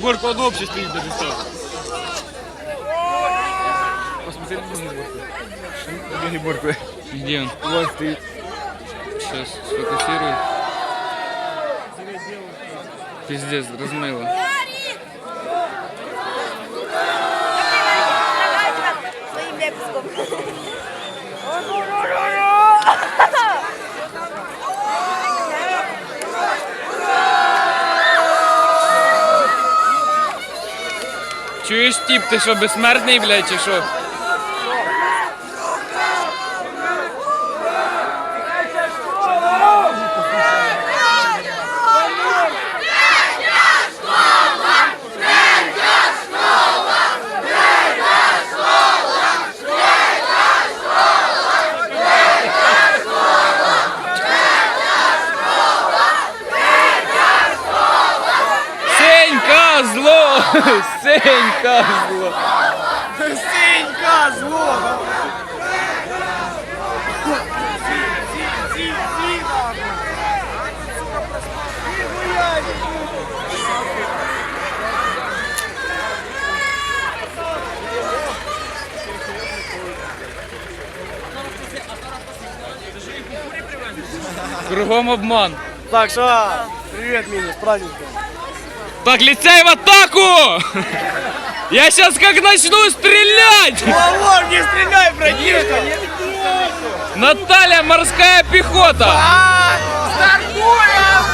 Борка он вообще стоит даже стал. Посмотри, не Борку. Не Борку. Где он? Вот стоит. Сейчас сфокусирует. Пиздец, размыло. Чуєш, тіп, ти що, безсмертний, блядь, чи що? Сенька зло! Сенька зло! Сенька, зло! Кругом обман. Так, что? Привет, Мини, с праздником. Так, лицей в атаку! Я сейчас как начну стрелять! Лавор, не стреляй, братишка! Наталья, морская пехота! Стартуем!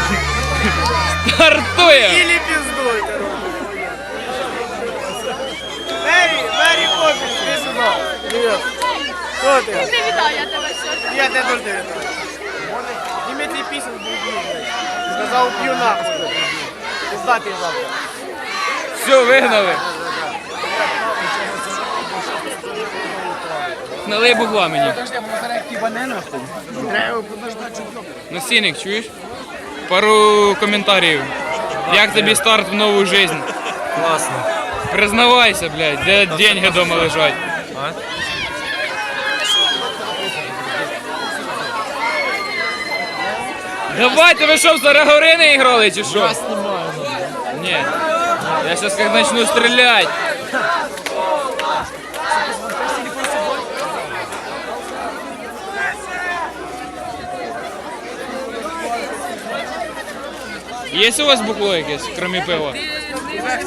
Стартуем! Или пиздуй, короче. Мэри, Мэри Поппинс, сюда. Привет. Кто ты? Не вітаю, я тебе все. Я тебя тоже вітаю. Дмитрий Писин був убью, блядь. Сказав, нахуй. Пизда завтра. Все, вигнали. Налий бухла мені. Ну, Сіник, чуєш? Пару коментарів. Як тобі старт в нову жизнь? Класно. Признавайся, блядь, де деньги дома лежать. А? Давайте ви що, в Зарагорини іграли чи що? Ні. Я зараз як почну стріляти. Є у вас бухло якесь, крім пива? Єбать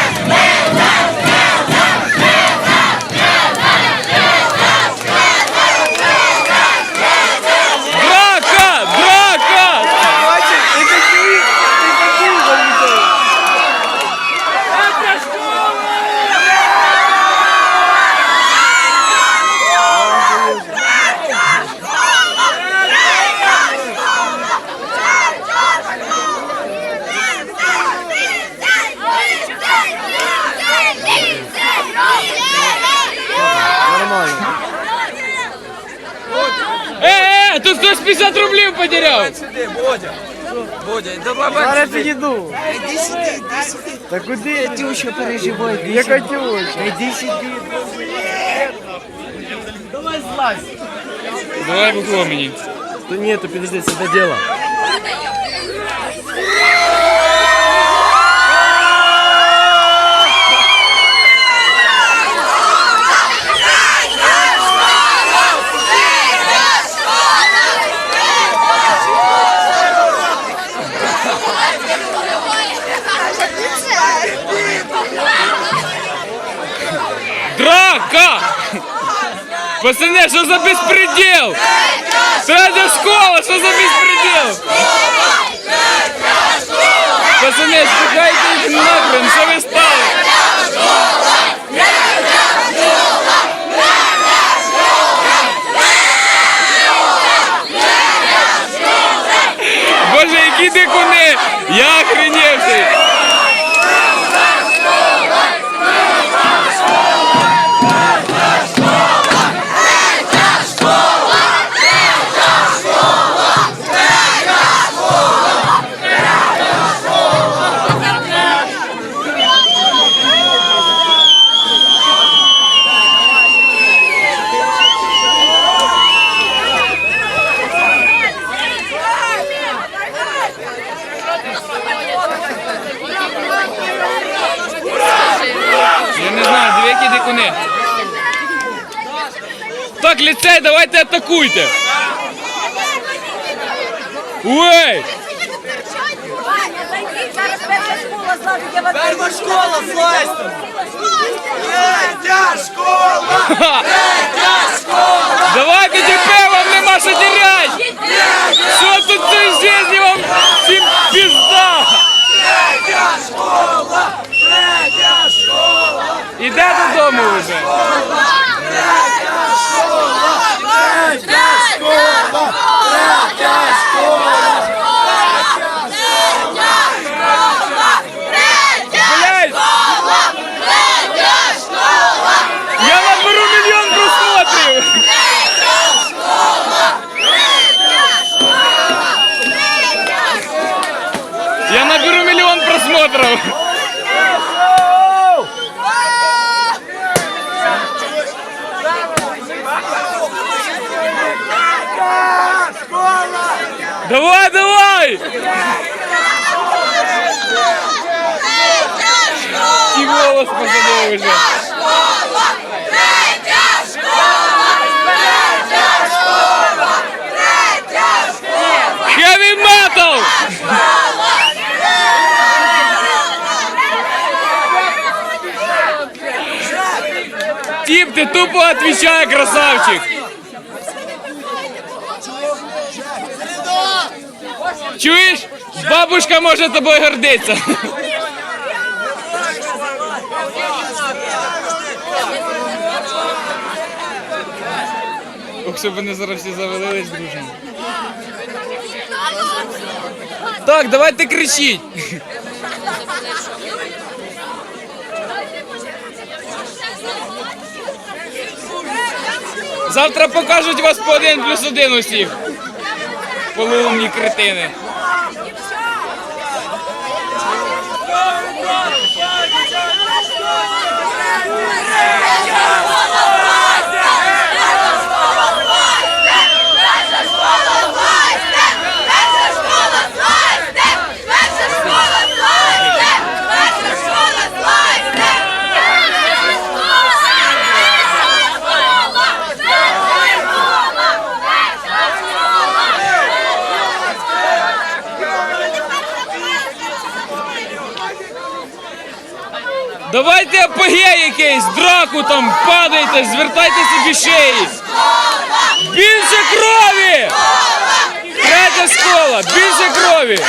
150 рублів потеряв. Сюди, Бодя. Бодя, да ломай. Зараз иду. Иди сюда, иди сюда. Да куди? Катюша переживает. Я Катюша. Иди сюда. Давай злазь. Давай бухло мені. Да нет, подожди, это дело. Пацаны, что за беспредел? Средняя школа, что за беспредел? Пацаны, спихайте их нахрен, что вы стали? Боже, які дикуни! Я охреневший! такі дикуни. Так, ліцей, давайте атакуйте. Уей! Перша школа, злазь! Третя школа! Третя! Просмотров. Давай, давай! И голос позади уже. Тип, ты тупо отвечай, красавчик! Чуєш? Бабушка може тобою гордитися. Ох, щоб вони зараз всі завалились дружно. Так, давайте кричіть. Завтра покажуть вас по один плюс один усіх. полумні кретини. Давайте апогей якийсь, драку там, падайте, звертайте собі шиї. Більше крові! Третя школа, більше крові!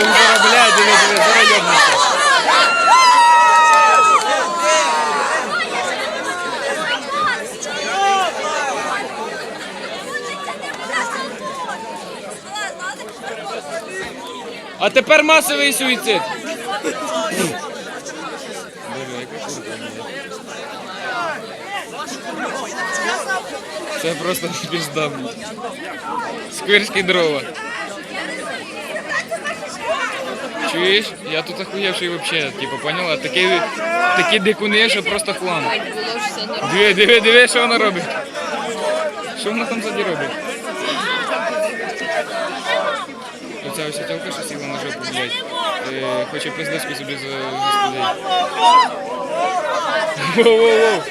Ох, зараз, блядь, диви, диви, зараз йобнеться. А тепер масовий суїцид. Це просто пізда. Сквирські дрова. Чуєш? Я тут охуєвший вообще, типу, поняла? Такі, такі дикуни, що просто хлам. Диви, диви, диви, що вона робить. Що вона там ззаді робить? Оця ось тілка, що сіла на жопу, блядь. Е, хоче собі за-. Воу-воу-воу.